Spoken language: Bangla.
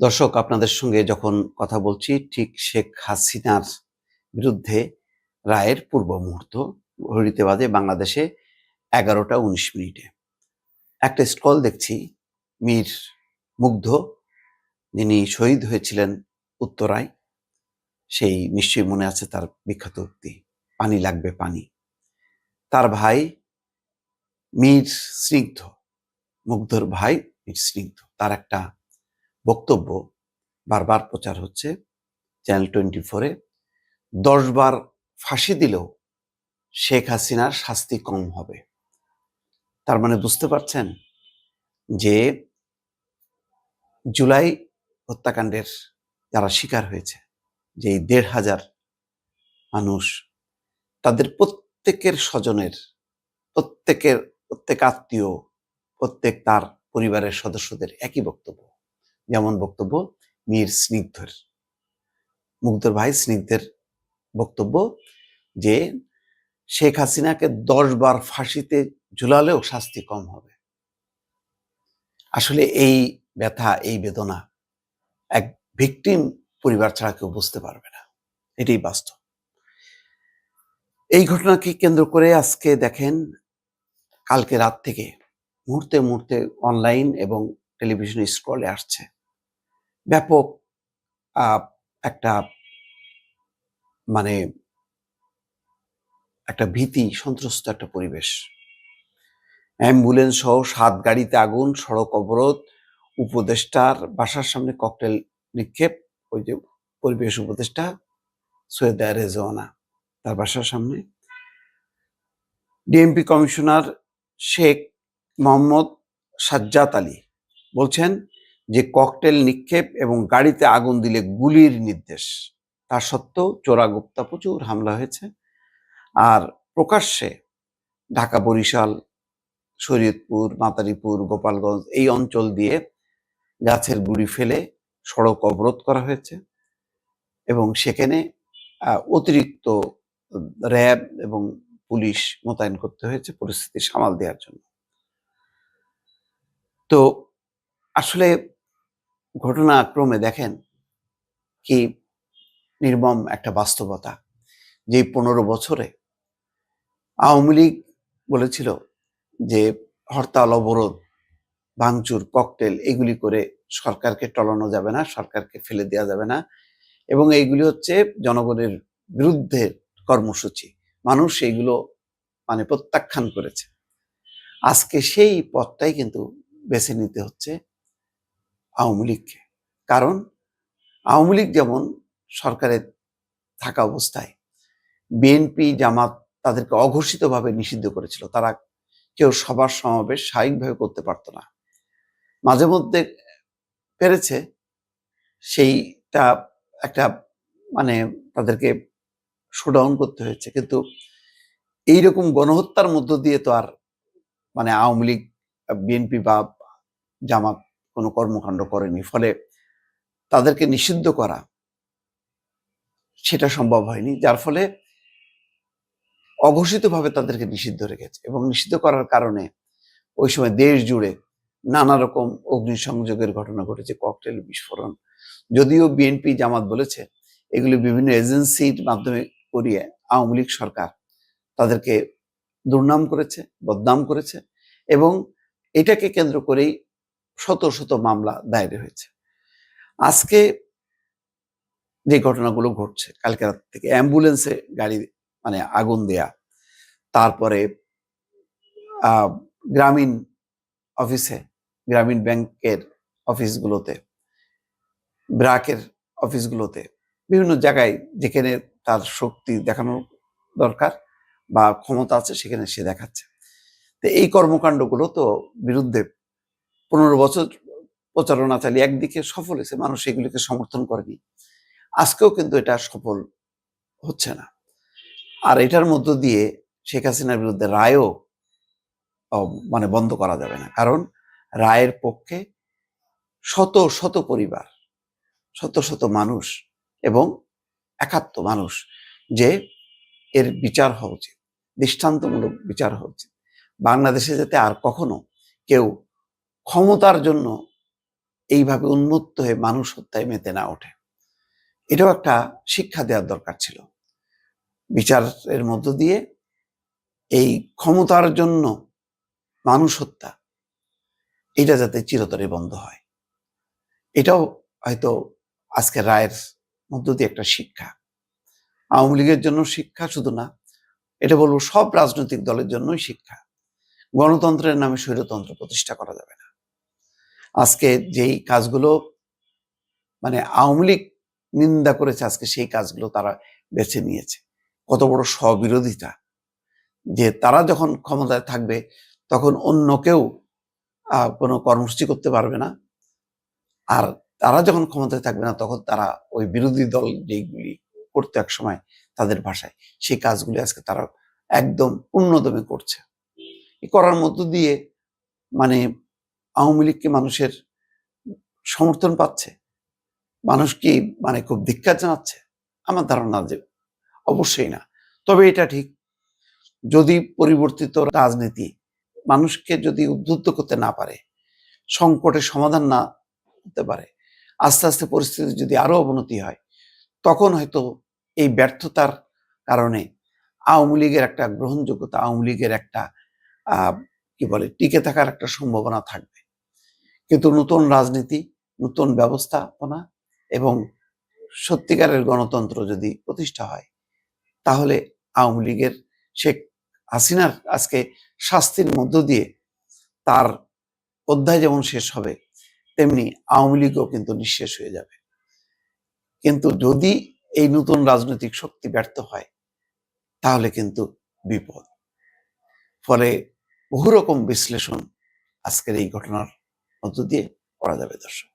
দর্শক, আপনাদের সঙ্গে যখন কথা বলছি, ঠিক শেখ হাসিনার বিরুদ্ধে রায়ের পূর্ব মুহূর্ত ঘড়িতে বাজে বাংলাদেশে এগারোটা উনিশ মিনিটে। একটা স্কল দেখছি, মীর মুগ্ধ, যিনি শহীদ হয়েছিলেন উত্তরায়, সেই নিশ্চয়ই মনে আছে তার বিখ্যাত উক্তি, পানি লাগবে পানি। তার ভাই মীর স্নিগ্ধ, মুগ্ধর ভাই মীর স্নিগ্ধ, তার একটা বক্তব্য, বারবার প্রচার হচ্ছে চ্যানেল টোয়েন্টি ফোরে দশবার ফাঁসি দিলেও শেখ হাসিনার শাস্তি কম হবে। তার মানে বুঝতে পারছেন যে জুলাই হত্যাকাণ্ডের যারা শিকার হয়েছে যে এই দেড় হাজার মানুষ, তাদের প্রত্যেকের স্বজনের, প্রত্যেকের, প্রত্যেক আত্মীয়, প্রত্যেক তার পরিবারের সদস্যদের একই বক্তব্য। যেমন বক্তব্য, মীর স্নিগ্ধের। মুগ্ধর ভাই স্নিগ্ধের বক্তব্য যে, শেখ হাসিনাকে দশ বার ফাঁসিতে ঝুলালেও শাস্তি কম হবে। আসলে এই ব্যথা, এই বেদনা এক ভিকটিম পরিবার ছাড়া কেউ বুঝতে পারবে না। এটাই বাস্তব। এই ঘটনাকে কেন্দ্র করে আজকে দেখেন, কালকে রাত থেকে মুহূর্তে মুহূর্তে অনলাইন এবং টেলিভিশন স্ক্রলে আসছে। ব্যাপক একটা মানে একটা ভীতি, সন্ত্রস্ত একটা পরিবেশ। অ্যাম্বুলেন্স সহ সাত গাড়িতে আগুন, সড়ক অবরোধ, উপদেষ্টার বাসার সামনে ককটেল নিক্ষেপ, ওই যে পরিবেশ উপদেষ্টা সৈয়দ রেজওয়ানা, তার বাসার সামনে। ডিএমপি কমিশনার শেখ মোহাম্মদ সাজ্জাদ আলী বলছেন যে ককটেল নিক্ষেপ এবং গাড়িতে আগুন দিলে গুলির নির্দেশ। তা সত্ত্বেও চোরাগুপ্তা প্রচুর হামলা হয়েছে। আর প্রকাশ্যে ঢাকা বরিশাল, শরীয়তপুর, মাতারীপুর, গোপালগঞ্জ এই অঞ্চল দিয়ে গাছের গুড়ি ফেলে সড়ক অবরোধ করা হয়েছে এবং সেখানে অতিরিক্ত র্যাব এবং পুলিশ মোতায়েন করতে হয়েছে পরিস্থিতি সামাল দেওয়ার জন্য। তো আসলে ঘটনাক্রমে দেখেন কি নির্মম একটা বাস্তবতা। যে পনেরো বছরে আওয়ামী লীগ বলেছিল যে হরতাল, অবরোধ, ভাঙচুর, ককটেল এগুলি করে সরকারকে টলানো যাবে না, সরকারকে ফেলে দেওয়া যাবে না এবং এইগুলি হচ্ছে জনগণের বিরুদ্ধে কর্মসূচি। মানুষ এইগুলো মানে প্রত্যাখ্যান করেছে। আজকে সেই পথটাই কিন্তু বেছে নিতে হচ্ছে। আওয়ামী লীগকে কারণ আওয়ামী লীগ যেমন সরকারে থাকা অবস্থায় বিএনপি, জামাত তাদেরকে অঘোষিতভাবে নিষিদ্ধ করেছিল। তারা কেউ সবার সমাবেশ স্বাভাবিকভাবে করতে পারতো না। মাঝে মধ্যে পেরেছে সেইটা একটা মানে তাদেরকে শোডাউন করতে হয়েছে। কিন্তু এইরকম গণহত্যার মধ্য দিয়ে তো আর মানে আওয়ামী লীগ, বিএনপি বা জামাত কোনো কর্মকাণ্ড করেনি। ফলে তাদেরকে নিষিদ্ধ করা সেটা সম্ভব হয়নি, যার ফলে অঘোষিতভাবে তাদেরকে নিষিদ্ধ রেখেছে এবং নিষিদ্ধ করার কারণে ওই সময় দেশ জুড়ে নানা রকম অগ্নিসংযোগের ঘটনা ঘটেছে, ককটেল বিস্ফোরণ। যদিও বিএনপি জামাত বলেছে, এগুলি বিভিন্ন এজেন্সির মাধ্যমে করিয়ে আওয়ামী লীগ সরকার তাদেরকে দুর্নাম করেছে, বদনাম করেছে এবং এটাকে কেন্দ্র করেই শত শত মামলা দায়ের হয়েছে। আজকে যে ঘটনাগুলো ঘটছে, কালকে রাত থেকে অ্যাম্বুলেন্সে গাড়ি মানে আগুন দেয়া, তারপরে গ্রামীণ অফিসে, গ্রামীণ ব্যাংকের অফিসগুলোতে, ব্রাকের অফিসগুলোতে, বিভিন্ন জায়গায় যেখানে তার শক্তি দেখানো দরকার বা ক্ষমতা আছে, সেখানে সে দেখাচ্ছে। তো এই কর্মকাণ্ডগুলো তো বিরুদ্ধে পনেরো বছর প্রচারণা চালিয়ে একদিকে সফল হয়েছে, মানুষ এগুলিকে সমর্থন করেনি। আজকেও কিন্তু এটা সফল হচ্ছে না। আর এটার মধ্য দিয়ে শেখ হাসিনার বিরুদ্ধে রায়ও মানে বন্ধ করা যাবে না। কারণ রায়ের পক্ষে শত শত পরিবার, শত শত মানুষ এবং একাত্ম মানুষ যে এর বিচার হওয়া উচিত, দৃষ্টান্তমূলক বিচার হওয়া উচিত। বাংলাদেশে যাতে আর কখনো কেউ ক্ষমতার জন্য এইভাবে উন্মুক্ত হয়ে মানুষ হত্যায় মেতে না ওঠে। এটাও একটা শিক্ষা দেওয়ার দরকার ছিল। বিচারের মধ্য দিয়ে এই ক্ষমতার জন্য মানুষ হত্যা, এটা যাতে চিরতরে বন্ধ হয়। এটাও হয়তো আজকে রায়ের মধ্য দিয়ে একটা শিক্ষা। আওয়ামী লীগের জন্য শিক্ষা শুধু না, এটা বলব সব রাজনৈতিক দলের জন্যই শিক্ষা। গণতন্ত্রের নামে স্বৈরতন্ত্র প্রতিষ্ঠা করা যাবে আজকে যেই কাজগুলো মানে আওয়ামী লীগ নিন্দা করেছে, আজকে সেই কাজগুলো তারা বেছে নিয়েছে। কত বড় স্ববিরোধিতা যে তারা যখন ক্ষমতায় থাকবে, তখন অন্য কেউ কোনো কর্মসূচি করতে পারবে না। আর তারা যখন ক্ষমতায় থাকবে না, তখন তারা ওই বিরোধী দল যেগুলি করতে এক সময় তাদের ভাষায়, সেই কাজগুলি আজকে তারা একদম পূর্ণদমে করছে। করার মধ্য দিয়ে মানে আওয়ামী লীগকে মানুষের সমর্থন পাচ্ছে? মানুষ কি মানে খুব ধিক্কার জানাচ্ছে? আমার ধারণা যে অবশ্যই না। তবে এটা ঠিক, যদি পরিবর্তিত রাজনীতি মানুষকে যদি উদ্বুদ্ধ করতে না পারে, সংকটের সমাধান না হতে পারে, আস্তে আস্তে পরিস্থিতি যদি আরও অবনতি হয়, তখন হয়তো এই ব্যর্থতার কারণে আওয়ামী লীগের একটা গ্রহণযোগ্যতা, আওয়ামী লীগের একটা কি বলে, টিকে থাকার একটা সম্ভাবনা থাকবে। কিন্তু নতুন রাজনীতি, নতুন ব্যবস্থাপনা এবং সত্যিকারের গণতন্ত্র যদি প্রতিষ্ঠা হয়, তাহলে আওয়ামী লীগের শেখ হাসিনার আজকে শাস্তির মধ্য দিয়ে তার অধ্যায় যেমন শেষ হবে, তেমনি আওয়ামী লীগও কিন্তু নিঃশেষ হয়ে যাবে। কিন্তু যদি এই নতুন রাজনৈতিক শক্তি ব্যর্থ হয়, তাহলে কিন্তু বিপদ। ফলে বহু রকম বিশ্লেষণ আজকের এই ঘটনার মধ্য দিয়ে করা যাবে দর্শক।